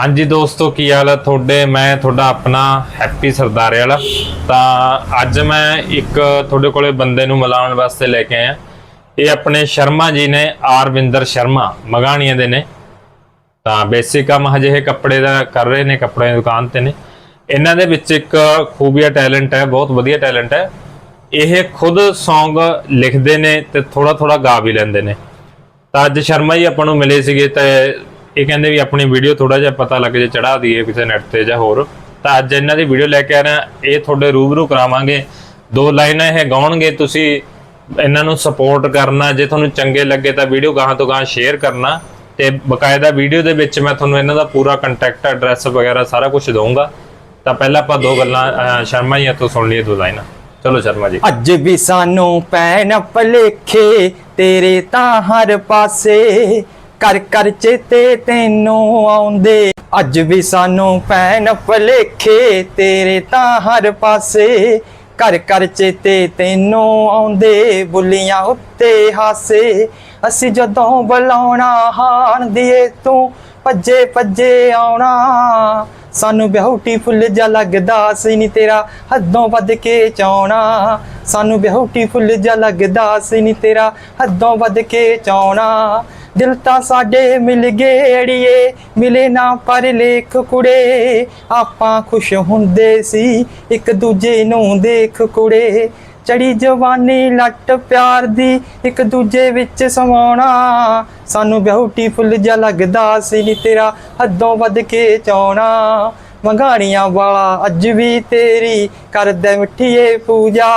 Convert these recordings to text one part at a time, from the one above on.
ਹਾਂਜੀ ਦੋਸਤੋ, ਕੀ ਹਾਲ ਹੈ ਤੁਹਾਡੇ? ਮੈਂ ਤੁਹਾਡਾ ਆਪਣਾ ਹੈਪੀ ਸਰਦਾਰ ਵਾਲਾ। ਤਾਂ ਅੱਜ ਮੈਂ ਇੱਕ ਤੁਹਾਡੇ ਕੋਲੇ ਬੰਦੇ ਨੂੰ ਮਿਲਾਉਣ ਵਾਸਤੇ ਲੈ ਕੇ ਆਇਆ। ਇਹ ਆਪਣੇ ਸ਼ਰਮਾ ਜੀ ਨੇ, ਆਰਵਿੰਦਰ ਸ਼ਰਮਾ, ਮਗਾਣੀਆਂ ਦੇ ਨੇ। ਤਾਂ ਬੇਸਿਕ ਕੰਮ ਹਜੇ ਇਹ ਕੱਪੜੇ ਦਾ ਕਰ ਰਹੇ ਨੇ ਕੱਪੜੇ ਦੀ ਦੁਕਾਨ ਤੇ ਨੇ। ਇਹਨਾਂ ਦੇ ਵਿੱਚ ਇੱਕ ਖੂਬੀਆ ਟੈਲੈਂਟ ਹੈ, ਬਹੁਤ ਵਧੀਆ ਟੈਲੈਂਟ ਹੈ। ਇਹ ਖੁਦ Song ਲਿਖਦੇ ਨੇ ਤੇ ਥੋੜਾ ਥੋੜਾ ਗਾ ਵੀ ਲੈਂਦੇ ਨੇ। ਤਾਂ ਅੱਜ ਸ਼ਰਮਾ ਜੀ ਆਪਾਂ ਨੂੰ ਮਿਲੇ ਸੀਗੇ ਤੇ ਇਹ ਕਹਿੰਦੇ ਵੀ ਆਪਣੀ ਵੀਡੀਓ ਥੋੜਾ ਜਿਹਾ ਪਤਾ ਲੱਗ ਜੇ ਚੜਾ ਦਈਏ ਕਿਸੇ ਨੈਟ ਤੇ ਜਾਂ ਹੋਰ। ਤਾਂ ਅੱਜ ਇਹਨਾਂ ਦੀ ਵੀਡੀਓ ਲੈ ਕੇ ਆ ਰਹੇ ਹਾਂ ਇਹ ਤੁਹਾਡੇ ਰੂਬਰੂ ਕਰਾਵਾਂਗੇ। ਦੋ ਲਾਈਨਾਂ ਇਹ ਗਾਉਣਗੇ, ਤੁਸੀਂ ਇਹਨਾਂ ਨੂੰ ਸਪੋਰਟ ਕਰਨਾ, ਜੇ ਤੁਹਾਨੂੰ ਚੰਗੇ ਲੱਗੇ ਤਾਂ ਵੀਡੀਓ ਗਾਹਾਂ ਤੋਂ ਗਾਹਾਂ ਸ਼ੇਅਰ ਕਰਨਾ। ਤੇ ਬਕਾਇਦਾ ਵੀਡੀਓ ਦੇ ਵਿੱਚ ਮੈਂ ਤੁਹਾਨੂੰ ਇਹਨਾਂ ਦਾ ਪੂਰਾ ਕੰਟੈਕਟ ਐਡਰੈਸ ਵਗੈਰਾ ਸਾਰਾ ਕੁਝ ਦਊਂਗਾ। ਤਾਂ ਪਹਿਲਾਂ ਆਪਾਂ ਦੋ ਗੱਲਾਂ ਸ਼ਰਮਾ ਜੀ ਤੋਂ ਸੁਣ ਲਈਏ ਦੋ ਲਾਈਨਾਂ। ਚਲੋ ਸ਼ਰਮਾ ਜੀ। ਅੱਜ ਵੀ ਸਾਨੂੰ ਪੈਣ ਭਲੇਖੇ, ਤੇਰੇ ਤਾਂ ਹਰ ਪਾਸੇ ਕਰ ਕਰ ਚੇਤੇ ਤੈਨੂੰ ਆਉਂਦੇ। ਅੱਜ ਵੀ ਸਾਨੂੰ ਪੈਣ ਭਲੇਖੇ, ਤੇਰੇ ਤਾਂ ਹਰ ਪਾਸੇ। ਕਰ ਕਰ ਚੇਤੇ ਤੈਨੂੰ ਆਉਂਦੇ, ਬੁੱਲੀਆਂ ਉੱਤੇ ਹਾਸੇ। ਅਸੀਂ ਜਦੋਂ ਬੁਲਾਉਣਾ ਹਾਣ ਦੀਏ, ਤੂੰ ਭੱਜੇ ਭੱਜੇ ਆਉਣਾ। ਸਾਨੂੰ ਬਿਊਟੀਫੁਲ ਜਾ ਲੱਗਦਾ ਸੀ ਨੀ ਤੇਰਾ ਹੱਦੋਂ ਵੱਧ ਕੇ ਚਾਉਣਾ। ਸਾਨੂੰ ਬਿਊਟੀਫੁਲ ਜਾ ਲੱਗਦਾ ਸੀ ਨੀ ਤੇਰਾ ਹੱਦੋਂ ਵੱਧ ਕੇ ਚਾਉਣਾ। ਦਿਲ ਤਾਂ ਸਾਡੇ ਮਿਲ ਗਏ ਅੜੀਏ, ਮਿਲੇ ਨਾ ਪਰ ਲੇਖ ਕੁੜੇ। ਆਪਾਂ ਖੁਸ਼ ਹੁੰਦੇ ਸੀ, ਇੱਕ ਦੂਜੇ ਨੂੰ ਦੇਖ ਕੁੜੇ। ਚੜੀ ਜਵਾਨੀ ਲੱਟ ਪਿਆਰ ਦੀ, ਇੱਕ ਦੂਜੇ ਵਿੱਚ ਸਮਾਉਣਾ। ਸਾਨੂੰ ਬਿਊਟੀਫੁਲ ਜਿਹਾ ਲੱਗਦਾ ਸੀ ਤੇਰਾ, ਹੱਦੋਂ ਵੱਧ ਕੇ ਚਾਉਣਾ। ਮੰਗਾਣੀਆਂ ਵਾਲਾ ਅੱਜ ਵੀ ਤੇਰੀ ਕਰਦਾ ਮਿੱਠੀਏ ਪੂਜਾ।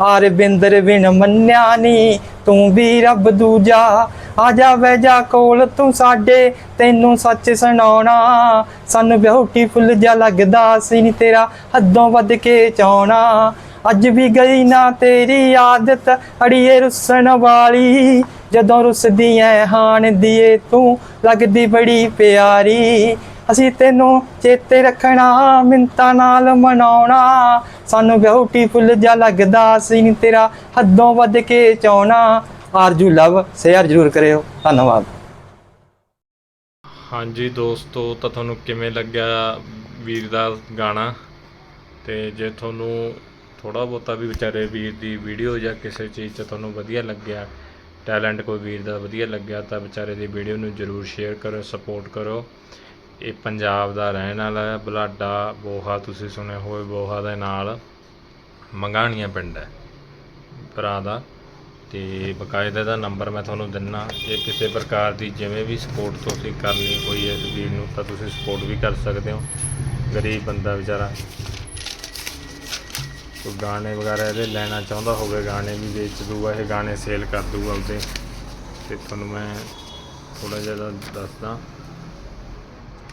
ਆਰ ਬਿੰਦਰ ਬਿਨ ਮੰਨਿਆ ਨੀ, ਤੂੰ ਵੀ ਰੱਬ ਦੂਜਾ। ਆ ਜਾ ਬਹਿ ਜਾ ਕੋਲ ਤੂੰ ਸਾਡੇ, ਤੈਨੂੰ ਸੱਚ ਸੁਣਾਉਣਾ। ਸਾਨੂੰ ਬਿਊਟੀਫੁਲ ਜਿਹਾ ਲੱਗਦਾ ਸੀ ਨੀ ਤੇਰਾ ਹੱਦੋਂ ਵੱਧ ਕੇ ਚਾਉਣਾ। ਅੱਜ ਵੀ ਗਈ ਨਾ ਤੇਰੀ ਆਦਤ, ਅੜੀਏ ਰੁੱਸਣ ਵਾਲੀ। ਜਦੋਂ ਰੁੱਸਦੀ ਐ, ਹਾਣ ਦੀਏ ਤੂੰ, ਲੱਗਦੀ ਬੜੀ ਪਿਆਰੀ। ਅਸੀਂ ਤੈਨੂੰ ਚੇਤੇ ਰੱਖਣਾ ਮਿੰਤਾ ਨਾਲ ਮਨਾਉਣਾ। ਸਾਨੂੰ ਬਿਊਟੀਫੁਲ ਜਿਹਾ ਲੱਗਦਾ ਸੀ ਨੀ ਤੇਰਾ ਹੱਦੋਂ ਵੱਧ ਕੇ ਚਾਉਣਾ। ਆਰਜੂ ਲਵ ਸ਼ੇਅਰ ਜ਼ਰੂਰ ਕਰਿਓ। ਧੰਨਵਾਦ। ਹਾਂਜੀ ਦੋਸਤੋ, ਤਾਂ ਤੁਹਾਨੂੰ ਕਿਵੇਂ ਲੱਗਿਆ ਵੀਰ ਦਾ ਗਾਣਾ? ਤੇ ਜੇ ਤੁਹਾਨੂੰ ਥੋੜਾ ਬਹੁਤਾ ਵੀ ਵਿਚਾਰੇ ਵੀਰ ਦੀ ਵੀਡੀਓ ਜਾਂ ਕਿਸੇ ਚੀਜ਼ 'ਚ ਤੁਹਾਨੂੰ ਵਧੀਆ ਲੱਗਿਆ ਟੈਲੈਂਟ ਕੋਈ ਵੀਰ ਦਾ ਵਧੀਆ ਲੱਗਿਆ, ਤਾਂ ਵਿਚਾਰੇ ਦੀ ਵੀਡੀਓ ਨੂੰ ਜਰੂਰ ਸ਼ੇਅਰ ਕਰੋ ਸਪੋਰਟ ਕਰੋ। ਇਹ ਪੰਜਾਬ ਦਾ ਰਹਿਣ ਵਾਲਾ ਹੈ ਬਲਾਡਾ ਬੋਹਾ ਤੁਸੀਂ ਸੁਣੇ ਹੋਏ ਬੋਹਾ ਦੇ ਨਾਲ ਮੰਗਾਣੀਆਂ ਪਿੰਡ ਹੈ, ਭਰਾ ਦਾ। ਤੇ ਬਕਾਇਦਾ ਦਾ ਨੰਬਰ ਮੈਂ ਤੁਹਾਨੂੰ ਦਿੰਨਾ। ਜੇ ਕਿਸੇ ਪ੍ਰਕਾਰ ਦੀ ਜਿਵੇਂ ਵੀ ਸਪੋਰਟ ਤੁਸੀਂ ਕਰਨੀ ਹੋਈ ਹੈ ਇਸ ਵੀਰ ਨੂੰ, ਤਾਂ ਤੁਸੀਂ ਸਪੋਰਟ ਵੀ ਕਰ ਸਕਦੇ ਹੋ। ਗਰੀਬ ਬੰਦਾ ਵਿਚਾਰਾ। ਕੋਈ ਗਾਣੇ ਵਗੈਰਾ ਇਹਦੇ ਲੈਣਾ ਚਾਹੁੰਦਾ ਹੋਵੇ, ਗਾਣੇ ਵੀ ਵੇਚ ਦੂਗਾ, ਇਹ ਗਾਣੇ ਸੇਲ ਕਰ ਦੂਗਾ ਉਹਦੇ। ਤੇ ਤੁਹਾਨੂੰ ਮੈਂ ਥੋੜਾ ਜਿਹਾ ਦਾ- ਦੱਸਦਾ।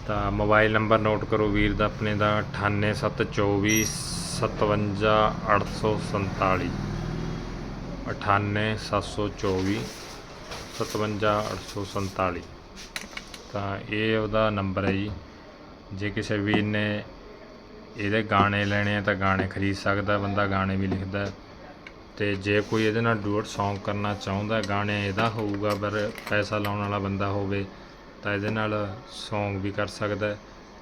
ਤਾਂ ਮੋਬਾਈਲ ਨੰਬਰ ਨੋਟ ਕਰੋ ਵੀਰ ਦਾ, ਆਪਣੇ ਦਾ 98724 57847 98724 57847 ਤਾਂ ਇਹ ਉਹਦਾ ਨੰਬਰ ਹੈ ਜੀ। ਜੇ ਕਿਸੇ ਵੀਰ ਨੇ ਇਹਦੇ ਗਾਣੇ ਲੈਣੇ ਆ ਤਾਂ ਗਾਣੇ ਖਰੀਦ ਸਕਦਾ, ਬੰਦਾ ਗਾਣੇ ਵੀ ਲਿਖਦਾ। ਹੈ। ਤੇ ਜੇ ਕੋਈ ਇਹਦੇ ਨਾਲ ਡੂਟ Song ਕਰਨਾ ਚਾਹੁੰਦਾ, ਗਾਣੇ ਇਹਦਾ ਹੋਊਗਾ, ਪਰ ਪੈਸਾ ਲਾਉਣ ਵਾਲਾ ਬੰਦਾ ਹੋਵੇ, ਤਾਂ ਇਹਦੇ ਨਾਲ Song ਵੀ ਕਰ ਸਕਦਾ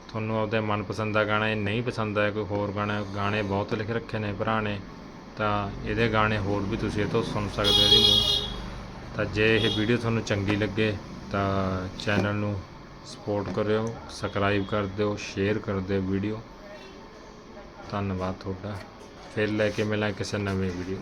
ਤੁਹਾਨੂੰ ਆਪਦੇ ਮਨਪਸੰਦ ਦਾ ਗਾਣਾ, ਇਹ ਨਹੀਂ ਪਸੰਦ ਆਇਆ, ਕੋਈ ਹੋਰ ਗਾਣਾ, ਗਾਣੇ ਬਹੁਤ ਲਿਖ ਰੱਖੇ ਨੇ ਭਰਾ ਨੇ। ਤਾਂ ਇਹਦੇ ਗਾਣੇ ਹੋਰ ਵੀ ਤੁਸੀਂ ਇਹ ਤੋਂ ਸੁਣ ਸਕਦੇ ਹੋ ਇਹਦੀ ਨੂੰ ਤਾਂ ਜੇ ਇਹ ਵੀਡੀਓ ਤੁਹਾਨੂੰ ਚੰਗੀ ਲੱਗੇ, ਤਾਂ ਚੈਨਲ ਨੂੰ ਸਪੋਰਟ ਕਰਿਓ ਸਬਸਕ੍ਰਾਈਬ ਕਰ ਦਿਓ ਸ਼ੇਅਰ ਕਰ ਦਿਓ ਵੀਡੀਓ ਧੰਨਵਾਦ ਤੁਹਾਡਾ। ਫਿਰ ਲੈ ਕੇ ਮਿਲਾਂ ਕਿਸੇ ਨਵੀਂ ਵੀਡੀਓ